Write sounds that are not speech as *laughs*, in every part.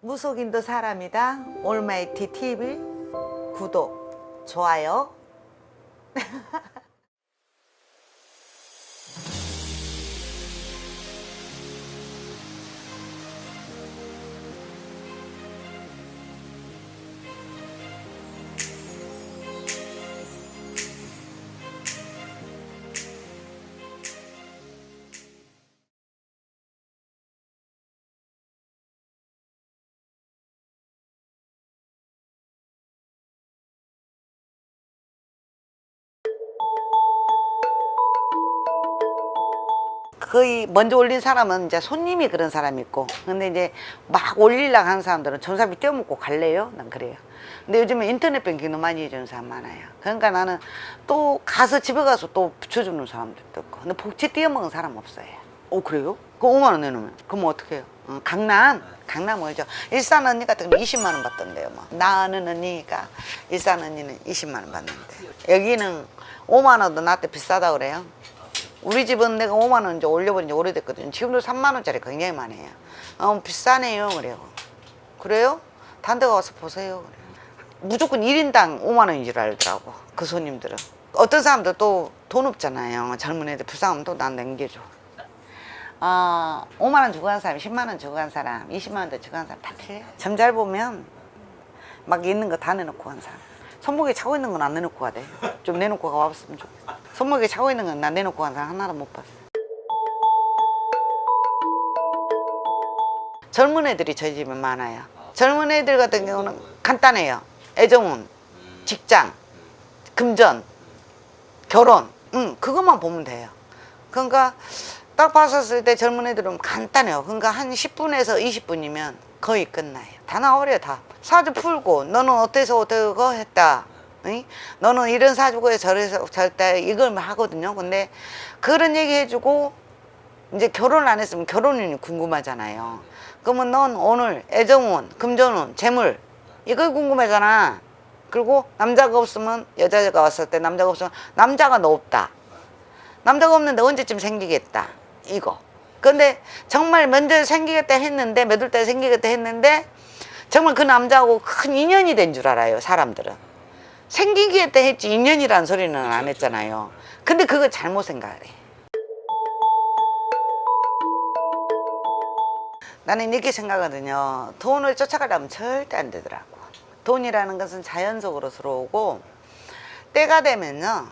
무속인도 사람이다. 올마이티 TV 구독, 좋아요. *laughs* 거의 먼저 올린 사람은 이제 손님이 그런 사람이 있고 근데 이제 막 올리려고 하는 사람들은 전사비 떼어먹고 갈래요? 난 그래요 근데 요즘에 인터넷 뱅킹도 많이 해주는 사람 많아요 그러니까 나는 또 가서 집에 가서 또 붙여주는 사람들도 있고 근데 복채 떼어먹은 사람 없어요 오 그래요? 그럼 5만 원 내놓으면 그럼 어떻게 해요? 어, 강남 강남 어디죠? 일산 언니 같은 거 20만 원 받던데요 뭐. 나 아는 언니가 일산 언니는 20만 원 받는데 여기는 5만 원도 나한테 비싸다 그래요 우리 집은 내가 5만 원 올려버린 지 오래됐거든요. 지금도 3만 원짜리 굉장히 많아요. 어, 비싸네요. 그래요. 그래요? 단데 가서 보세요. 그래요. 무조건 1인당 5만 원인 줄 알더라고. 그 손님들은. 어떤 사람들 또 돈 없잖아요. 젊은 애들 불쌍하면 또 난 남겨줘. 어, 5만 원 주고 간 사람, 10만 원 주고 간 사람, 20만 원도 주고 간 사람 다 틀려. 점잘 보면 막 있는 거 다 내놓고 간 사람. 손목에 차고 있는 건 안 내놓고 가대. 좀 내놓고 가봤으면 좋겠어. 손목에 차고 있는 건난 내놓고 간 사람 하나도 못 봤어. 젊은 애들이 저희 집에 많아요. 젊은 애들 같은 경우는 간단해요. 애정운, 직장, 금전, 결혼. 응, 그것만 보면 돼요. 그러니까 딱 봤었을 때 젊은 애들은 간단해요. 그러니까 한 10분에서 20분이면 거의 끝나요. 다 나와버려요, 다. 사주 풀고, 너는 어때서 어떻게 했다. 응? 너는 이런 사주고에 저래서 저랬다. 이걸 하거든요. 근데 그런 얘기 해주고, 이제 결혼 안 했으면 결혼운이 궁금하잖아요. 그러면 넌 오늘 애정운, 금전운, 재물, 이걸 궁금하잖아. 그리고 남자가 없으면 여자가 왔을 때 남자가 없으면 남자가 너 없다. 남자가 없는데 언제쯤 생기겠다. 이거. 근데 정말 먼저 생기겠다 했는데 몇월 달에 생기겠다 했는데 정말 그 남자하고 큰 인연이 된 줄 알아요. 사람들은. 생기겠다 했지 인연이라는 소리는 안 했잖아요. 근데 그거 잘못 생각해. 나는 이렇게 생각하거든요. 돈을 쫓아가려면 절대 안 되더라고. 돈이라는 것은 자연적으로 들어오고 때가 되면요.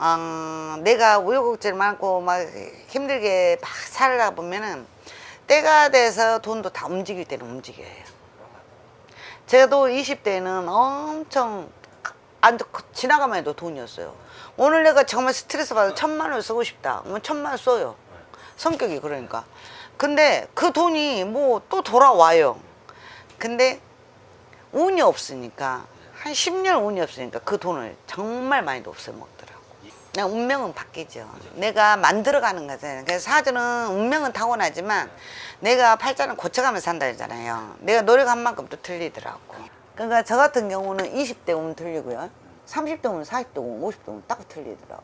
음, 내가 우여곡절 많고 막 힘들게 막 살다 보면은 때가 돼서 돈도 다 움직일 때는 움직여요. 저도 20대는 엄청 안 지나가만 해도 돈이었어요. 오늘 내가 정말 스트레스 받아 천만 원 쓰고 싶다. 그러면 천만 원 써요. 성격이 그러니까. 근데 그 돈이 뭐 또 돌아와요. 근데 운이 없으니까 한 10년 운이 없으니까 그 돈을 정말 많이 없애먹더라고. 운명은 바뀌죠. 내가 만들어가는 거잖아요. 그래서 사주는 운명은 타고나지만 내가 팔자는 고쳐가면서 산다 했잖아요. 내가 노력한 만큼 또 틀리더라고. 그러니까 저 같은 경우는 20대 운 틀리고요. 30대 운, 40대 운, 50대 운딱 틀리더라고.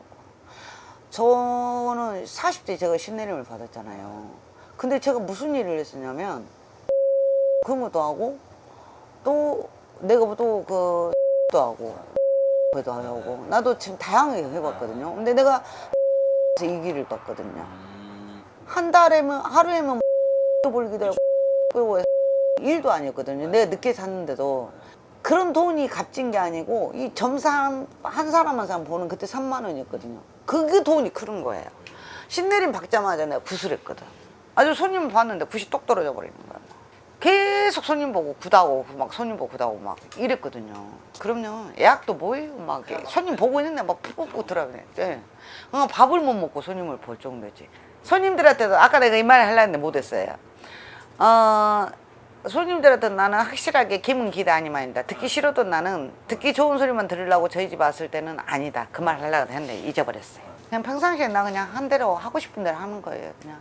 저는 40대 제가 신내림을 받았잖아요. 근데 제가 무슨 일을 했었냐면 것도 하고 또 내가 또그 도 하고 그도 하고 나도 지금 다양하게 해봤거든요. 근데 내가 이 길을 갔거든요. 한 달에면 하루에면 벌기도 하고 일도 아니었거든요. 내가 늦게 샀는데도 그런 돈이 값진 게 아니고 이 점상 한 사람 한 사람 보는 그때 3만 원이었거든요. 그게 돈이 큰 거예요. 신내림 받자마자 내가 구슬했거든. 아주 손님 봤는데 굿이 똑 떨어져 버리는 거야. 계속 손님 보고 굿하고 막 손님 보고 굿하고 막 이랬거든요. 그럼요. 예약도 뭐예요? 막 손님 보고 있는데 막 푹푹 들어가네. 네. 어, 밥을 못 먹고 손님을 볼 정도지. 손님들한테도 아까 내가 이 말을 하려 했는데 못했어요. 어, 손님들한테 나는 확실하게 김은 기다 아니면 아니다. 듣기 싫어도 나는 듣기 좋은 소리만 들으려고 저희 집 왔을 때는 아니다. 그 말 하려고 했는데 잊어버렸어요. 그냥 평상시에 나 그냥 한 대로 하고 싶은 대로 하는 거예요. 그냥.